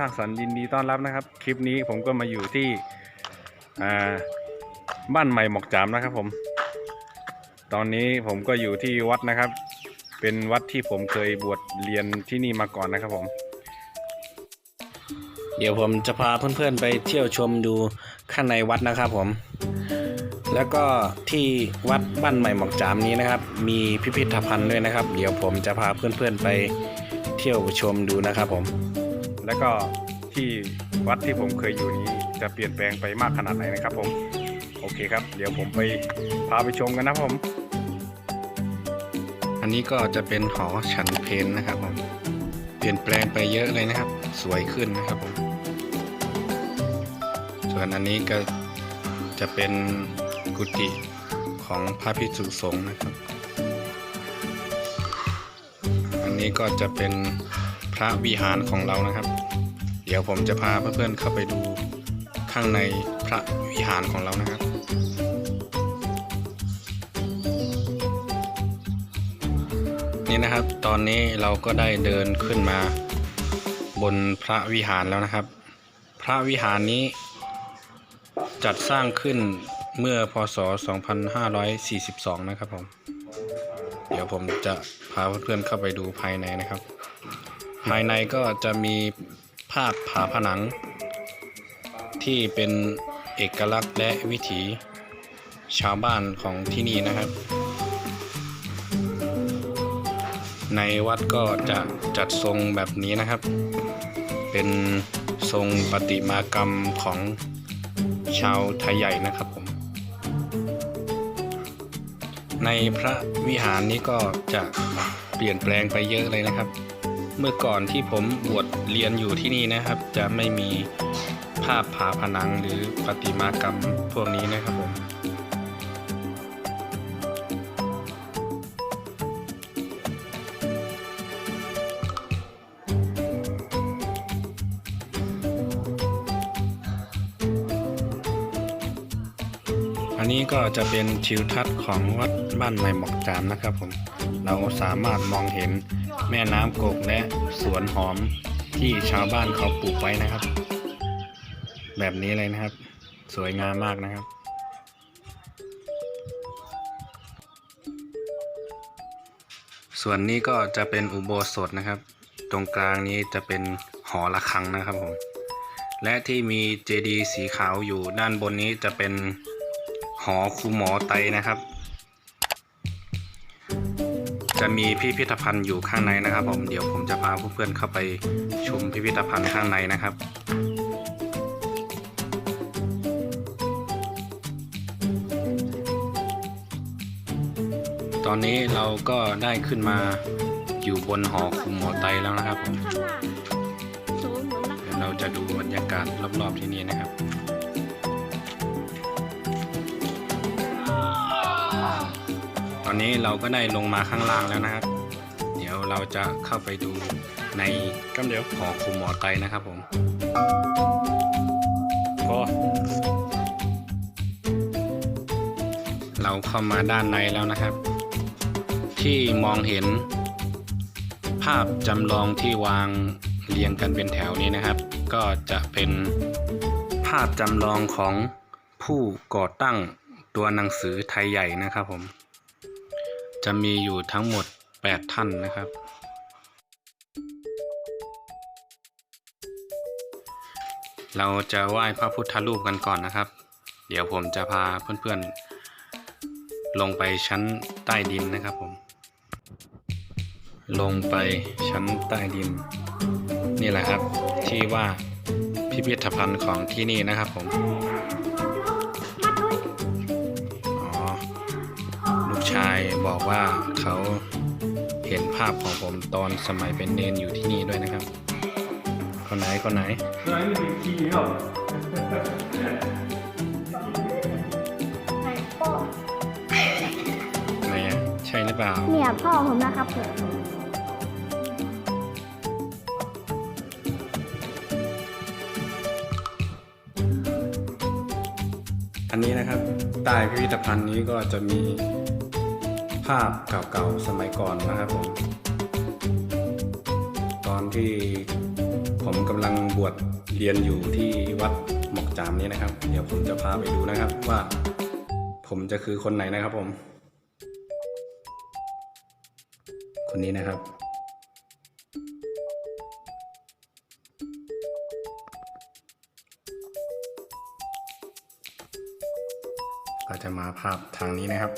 ร้างสรรค์ยินดีต้อนรับนะครับ คลิปนี้ผมก็มาอยู่ที่บ้านใหม่หมอกจามนะครับผม ตอนนี้ผมก็อยู่ที่วัดนะครับ เป็นวัดที่ผมเคยบวชเรียนที่นี่มาก่อนนะครับผม เดี๋ยวผมจะพาเพื่อนๆไปเที่ยวชมดูข้างในวัดนะครับผม แล้วก็ที่วัดบ้านใหม่หมอกจามนี้นะครับ มีพิพิธภัณฑ์ด้วยนะครับ เดี๋ยวผมจะพาเพื่อนๆไปเที่ยวชมดูนะครับผม แล้วก็ที่วัดที่ผมเคยอยู่นี้จะเปลี่ยนแปลงไปมากขนาดไหนนะครับผม โอเคครับ เดี๋ยวผมไปพาไปชมกันนะครับผม อันนี้ก็จะเป็นหอฉันเพนนะครับผม เปลี่ยนแปลงไปเยอะเลยนะครับ สวยขึ้นนะครับผม ส่วนอันนี้ก็จะเป็นกุฏิของพระภิกษุสงฆ์นะครับ อันนี้ก็จะเป็น ระวิหารของเรานะครับ เดี๋ยวผมจะพาเพื่อนๆเข้าไปดูข้างในพระวิหารของเรานะครับนี่นะครับตอนนี้เราก็ได้เดินขึ้นมาบนพระวิหารแล้วนะครับ พระวิหารนี้จัดสร้างขึ้นเมื่อพศ 2542 นะครับผม เดี๋ยวผมจะพาเพื่อนๆเข้าไปดูภายในนะครับ ภายในก็จะมีภาพผาผนัง ที่เป็นเอกลักษณ์และวิถีชาวบ้านของที่นี่นะครับ ในวัดก็จะจัดทรงแบบนี้นะครับ เป็นทรงปฏิมากรรมของชาวไทยใหญ่นะครับผม ในพระวิหารนี้ก็จะเปลี่ยนแปลงไปเยอะเลยนะครับ เมื่อก่อนที่ผมบวชเรียนอยู่ที่นี่นะครับ จะไม่มีภาพผาผนังหรือปฏิมากรรมพวกนี้นะครับผม ก็จะเป็นทิวทัศน์ของวัดบ้านใหม่หมอกจามนะครับผม เราสามารถมองเห็นแม่น้ำกกและสวนหอมที่ชาวบ้านเขาปลูกไว้นะครับ แบบนี้เลยนะครับ สวยงามมากนะครับส่วนนี้ก็จะเป็นอุโบสถนะครับ ตรงกลางนี้จะเป็นหอระฆังนะครับผม และที่มีเจดีย์สีขาวอยู่ด้านบนนี้จะเป็น หอครูหมอไตนะครับ จะมีพิพิธภัณฑ์อยู่ข้างในนะครับ ผมเดี๋ยวผมจะพาเพื่อนๆเข้าไปชมพิพิธภัณฑ์ข้างในนะครับตอนนี้เราก็ได้ขึ้นมาอยู่บนหอครูหมอไตแล้วนะครับผม เราจะดูบรรยากาศรอบๆที่นี่นะครับ อนนี้เราก็ได้ลงมาข้างล่างแล้วนะครับ เดี๋ยวเราจะเข้าไปดูในกำเดี๋ยวหอคุมหมอไตนะครับผมพอเราเข้ามาด้านในแล้วนะครับ ที่มองเห็น ภาพจำลองที่วางเรียงกันเป็นแถวนี้นะครับ ก็จะเป็นภาพจำลองของผู้ก่อตั้งตัวหนังสือไทยใหญ่นะครับผม จะมีอยู่ทั้งหมด 8 ท่านนะครับ เราจะไหว้พระพุทธรูปกันก่อนนะครับ เดี๋ยวผมจะพาเพื่อนๆ ลงไปชั้นใต้ดินนะครับผม ลงไปชั้นใต้ดิน นี่แหละครับที่ว่าพิพิธภัณฑ์ของที่นี่นะครับผม บอกว่าเขาเห็นภาพของผมตอนสมัยเป็นเนนอยู่ที่นี่ด้วยนะครับ คนไหนคนไหนไหนอะใช่หรือเปล่า เนี่ยพ่อผมนะครับผมอันนี้นะครับใต้พิพิธภัณฑ์นี้ก็จะมีภาพเก่าๆสมัยก่อนนะครับผม ตอนที่ผมกำลังบวชเรียนอยู่ที่วัดหมอกจามนี้นะครับ เดี๋ยวผมจะพาไปดูนะครับว่า ผมจะคือคนไหนนะครับผม คนนี้นะครับก็จะมาภาพทางนี้นะครับ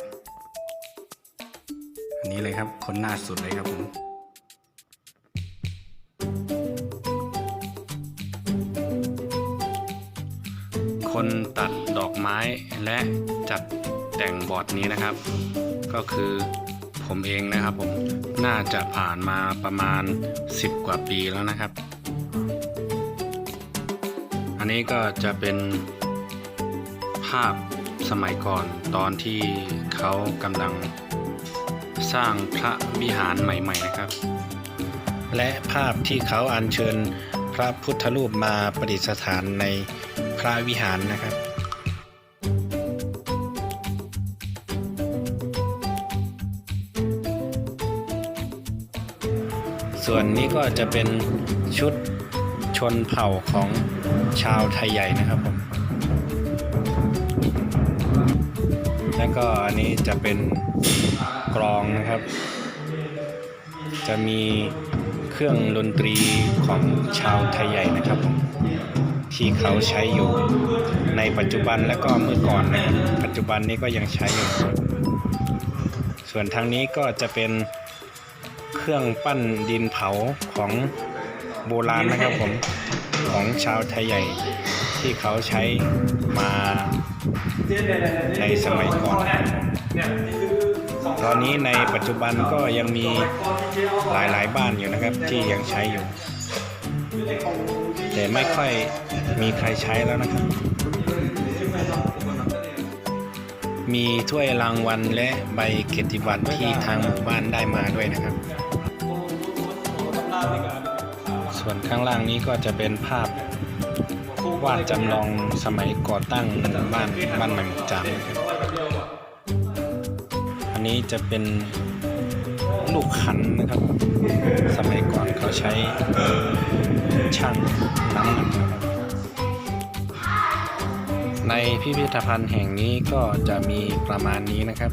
อันนี้เลยครับคนหน้าสุดเลยครับผมคนตัดดอกไม้และจัดแต่งบอร์ดนี้นะครับ ก็คือผมเองนะครับผมน่าจะผ่านมาประมาณ 10 กว่าปีแล้วนะครับ อันนี้ก็จะเป็นภาพสมัยก่อนตอนที่เขากำลัง สร้างพระวิหารใหม่ๆนะครับ และภาพที่เขาอัญเชิญพระพุทธรูปมาประดิษฐานในพระวิหารนะครับส่วนนี้ก็จะเป็นชุดชนเผ่าของชาวไทยใหญ่นะครับผม แล้วก็อันนี้จะเป็น กรองนะครับ จะมีเครื่องดนตรีของชาวไทยใหญ่นะครับผมที่เขาใช้อยู่ในปัจจุบันและก็เมื่อก่อนนะครับปัจจุบันนี้ก็ยังใช้อยู่ ส่วนทางนี้ก็จะเป็นเครื่องปั้นดินเผาของโบราณนะครับผมของชาวไทยใหญ่ที่เขาใช้มาในสมัยก่อนนะครับผม ตอนนี้ในปัจจุบันก็ยังมีหลายๆบ้านอยู่นะครับ ที่ยังใช้อยู่ แต่ไม่ค่อยมีใครใช้แล้วนะครับ มีถ้วยรางวัลและใบเกียรติบัตรที่ทางหมู่บ้านได้มาด้วยนะครับ ส่วนข้างล่างนี้ก็จะเป็นภาพวาดจำลองสมัยก่อตั้งหมู่บ้านบ้านใหม่หมกจามนะครับ นนี้จะเป็นลูกขันนะครับ สมัยก่อนเขาใช้ช่างน้ำหนักนะครับในพิพิธภัณฑ์แห่งนี้ก็จะมีประมาณนี้นะครับ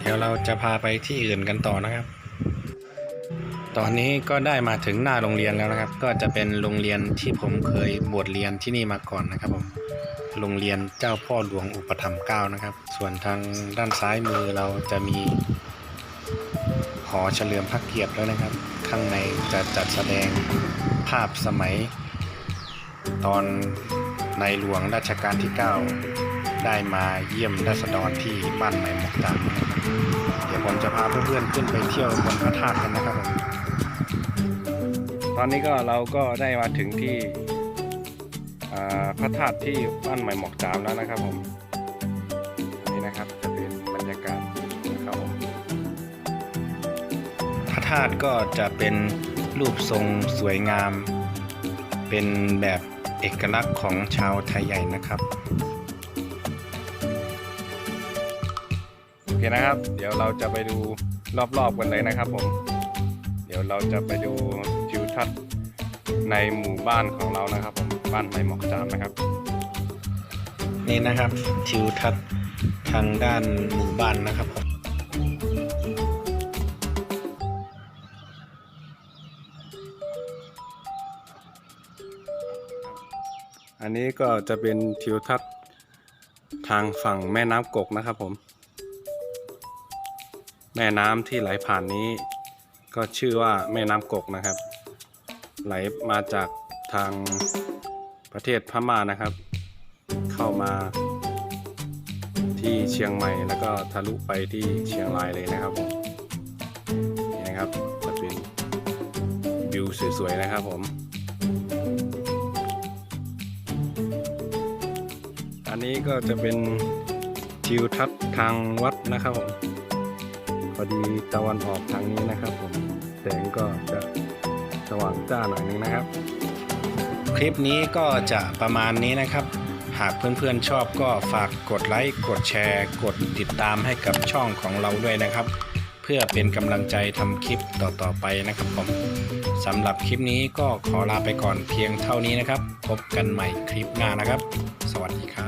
เดี๋ยวเราจะพาไปที่อื่นกันต่อนะครับ ตอนนี้ก็ได้มาถึงหน้าโรงเรียนแล้วนะครับ ก็จะเป็นโรงเรียนที่ผมเคยบวชเรียนที่นี่มาก่อนนะครับผม โรงเรียนเจ้าพ่อหลวงอุปถัมภ์เก้านะครับ ส่วนทางด้านซ้ายมือเราจะมีหอเฉลิมพระเกียรติแล้วนะครับ ข้างในจะจัดแสดงภาพสมัย ตอนในหลวงรัชกาลที่ 9 ได้มาเยี่ยมราษฎรที่บ้านใหม่หมอกจามนเดี๋ยวผมจะพาเพื่อนๆขึ้นไปเที่ยวบนพระธาตุกันนะครับผมตอนนี้ก็เราก็ได้มาถึงที่ พระธาตุที่บ้านใหม่หมอกจามแล้วนะครับผมนี่นะครับจะเป็นบรรยากาศนะครับผมพระธาตุก็จะเป็นรูปทรงสวยงาม เป็นแบบเอกลักษณ์ของชาวไทยใหญ่นะครับโอเคนะครับ เดี๋ยวเราจะไปดูรอบๆกันเลยนะครับผมเดี๋ยวเราจะไปดูทิวทัศน์ในหมู่บ้านของเรานะครับผม บ้านไม้หมอกจามนะครับ นี่นะครับทิวทัศน์ทางด้านหมู่บ้านนะครับผมอันนี้ก็จะเป็นทิวทัศน์ทางฝั่งแม่น้ำกกนะครับผม แม่น้ำที่ไหลผ่านนี้ ก็ชื่อว่าแม่น้ำกกนะครับ ไหลมาจากทาง ประเทศพม่านะครับ เข้ามาที่เชียงใหม่แล้วก็ทะลุไปที่เชียงรายเลยนะครับผมนี่นะครับจะเป็นวิวสวยๆนะครับผม อันนี้ก็จะเป็นทิวทัศน์ทางวัดนะครับผมพอดีตะวันออกทางนี้นะครับผมแสงก็จะสว่างจ้าหน่อยนึงนะครับ คลิปนี้ก็จะประมาณนี้นะครับ หากเพื่อนๆชอบก็ฝากกดไลค์กดแชร์ กดติดตามให้กับช่องของเราด้วยนะครับ เพื่อเป็นกำลังใจทำคลิปต่อๆไปนะครับผมสำหรับคลิปนี้ก็ขอลาไปก่อนเพียงเท่านี้นะครับ พบกันใหม่คลิปหน้านะครับ สวัสดีครับ